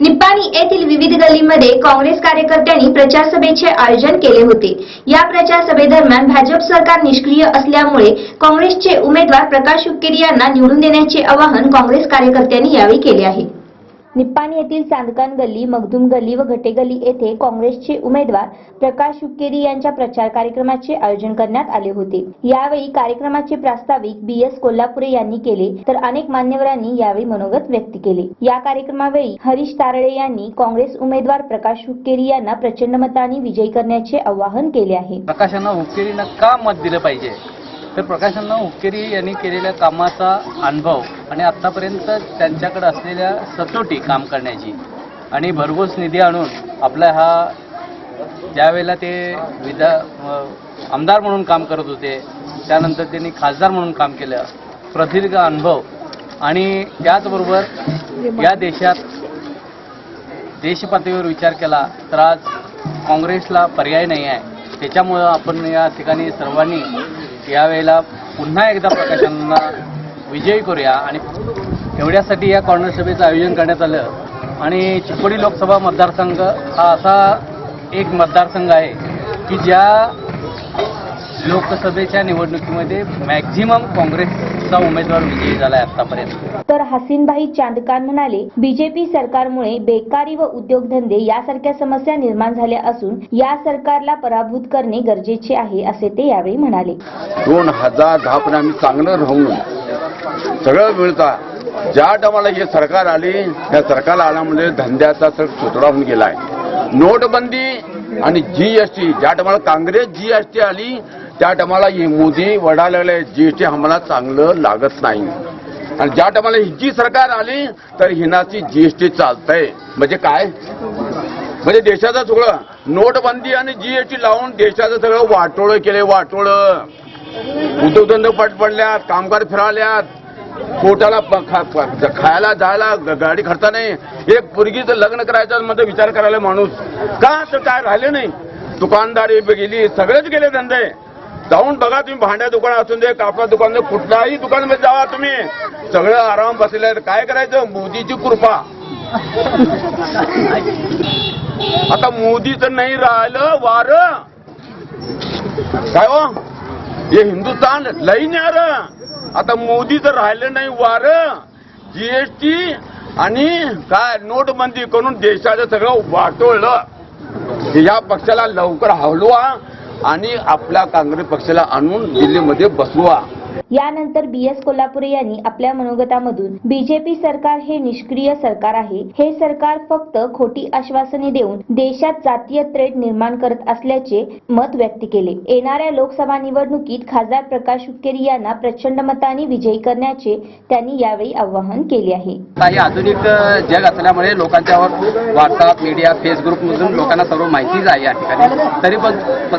निप्पाणी येथील विविध गल्लीमध्ये काँग्रेस कार्यकर्त्यांनी प्रचार सभेचे आयोजन केले होते. या प्रचार सभेदरम्यान भाजप सरकार निष्क्रिय असल्यामुळे काँग्रेसचे उमेदवार प्रकाश हुक्केरी यांना निवडून देण्याचे आवाहन काँग्रेस कार्यकर्त्यांनी यावेळी केले आहे. निप्पाण येथील चांदकान गल्ली मगदूम गल्ली व घटे गल्ली येथे काँग्रेसचे उमेदवार प्रकाश हुक्केरी यांच्या प्रचार कार्यक्रमाचे आयोजन करण्यात आले होते. यावेळी कार्यक्रमाचे प्रास्ताविक बी एस कोल्हापुरे यांनी केले तर अनेक मान्यवरांनी यावेळी मनोगत व्यक्त केले. या कार्यक्रमावेळी हरीश तारळे यांनी काँग्रेस उमेदवार प्रकाश हुक्केरी यांना प्रचंड मतांनी विजयी करण्याचे आवाहन केले आहे. प्रकाशांना हुक्केरीनं का मत दिलं पाहिजे? तर प्रकाशांना हुक्केरी यांनी केलेल्या कामाचा अनुभव आणि आत्तापर्यंत त्यांच्याकडे असलेल्या सचोटी काम करण्याची आणि भरघोस निधी आणून आपला हा ज्यावेळेला ते विधा आमदार म्हणून काम करत होते त्यानंतर त्यांनी खासदार म्हणून काम केलं प्रदीर्घ अनुभव. आणि त्याचबरोबर या देशात देशपातळीवर विचार केला तर आज काँग्रेसला पर्याय नाही आहे. त्याच्यामुळं आपण या ठिकाणी सर्वांनी यावेळेला पुन्हा एकदा प्रकाशांना विजयी करूया. आणि एवढ्यासाठी या कॉर्नर सभेचं आयोजन करण्यात आलं. आणि चिकोडी लोकसभा मतदारसंघ हा असा एक मतदारसंघ आहे की ज्या लोकसभेच्या निवडणुकीमध्ये मॅक्झिमम काँग्रेसचा उमेदवार विजयी झाला आहे आत्तापर्यंत तर हसीनभाई चांदकान म्हणाले बीजेपी सरकारमुळे बेकारी व उद्योगधंदे यासारख्या समस्या निर्माण झाल्या असून या सरकारला पराभूत करणे गरजेचे आहे असे ते यावेळी म्हणाले. दोन हजार दहा पर्यंत आम्ही चांगलं राहून सगळं मिळता. ज्या टायमाला हे सरकार आली या सरकारला आल्यामुळे धंद्याचा सर सुतडा होऊन गेलाय. नोटबंदी आणि जीएसटी ज्या टायमाला काँग्रेस जीएसटी आली त्या टायमाला मोदी वडा लागले जीएसटी आम्हाला चांगलं लागत नाही. आणि ज्या टायमाला ही जी सरकार आली तर हिनाची जीएसटी चालतंय. म्हणजे काय? म्हणजे देशाचं सगळं. नोटबंदी आणि जीएसटी लावून देशाचं सगळं वाटोळं केले वाटोळं. उद्योगधंदे पट पडल्यात कामगार फिराल्यात. पोटाला खायला जायला गाडी खर्चा नाही. एक पोरगीचं लग्न करायचं मध्ये विचार करायला माणूस. का तर काय राहिले नाही? दुकानदारी गेली सगळेच गेले धंदे. जाऊन बघा तुम्ही भांड्या दुकान असून दे कापडा दुकान दे कुठल्याही दुकानामध्ये जावा तुम्ही. सगळं आराम बसले काय करायचं? मोदीची कृपा. आता मोदीचं नाही राहिलं वार. काय हो? हे हिंदुस्थान लई न्यार. आता मोदी जर राहिलं नाही वार जीएसटी आणि काय नोटबंदी करून देशाचं सगळं वाटोळलं. या पक्षाला लवकर हवलवा आणि आपल्या काँग्रेस पक्षाला आणून दिल्लीमध्ये बसवा. यानंतर बी एस कोल्हापुरे यांनी आपल्या मनोगतामधून बीजेपी सरकार हे निष्क्रिय सरकार आहे. हे सरकार फक्त खोटी आश्वासने देऊन देशात जातीय त्रेड निर्माण करत असल्याचे मत व्यक्त केले. येणाऱ्या लोकसभा निवडणुकीत खासदार प्रकाश हुक्केरी यांना प्रचंड मताने विजयी करण्याचे त्यांनी यावेळी आवाहन केले आहे. काही आधुनिक जग असल्यामुळे लोकांच्यावर व्हॉट्सअप मीडिया फेसबुक मधून लोकांना सर्व माहिती आहे या ठिकाणी. तरी पण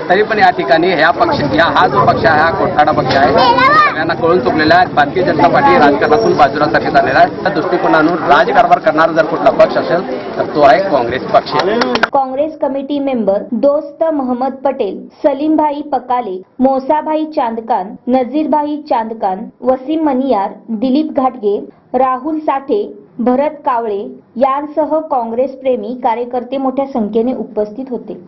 तरी पण या ठिकाणी ह्या पक्ष या हा जो पक्ष आहे हा कोठाडा पक्ष आहे. सगळ्यांना कळून चुकलेल्या आहेत. भारतीय जनता पार्टी राजकारणातून बाजूलासाठी झालेला आहे. त्या दृष्टिकोनातून राजकारभार करणारा जर कुठला पक्ष असेल तर तो आहे काँग्रेस पक्ष. काँग्रेस कमिटी मेंबर दोस्त मोहम्मद पटेल सलीमभाई पकाले मोसाभाई चांदकान नजीरभाई चांदकान वसीम मनियार दिलीप घाटगे राहुल साठे भरत कावळे यांसह काँग्रेस प्रेमी कार्यकर्ते मोठ्या संख्येने उपस्थित होते.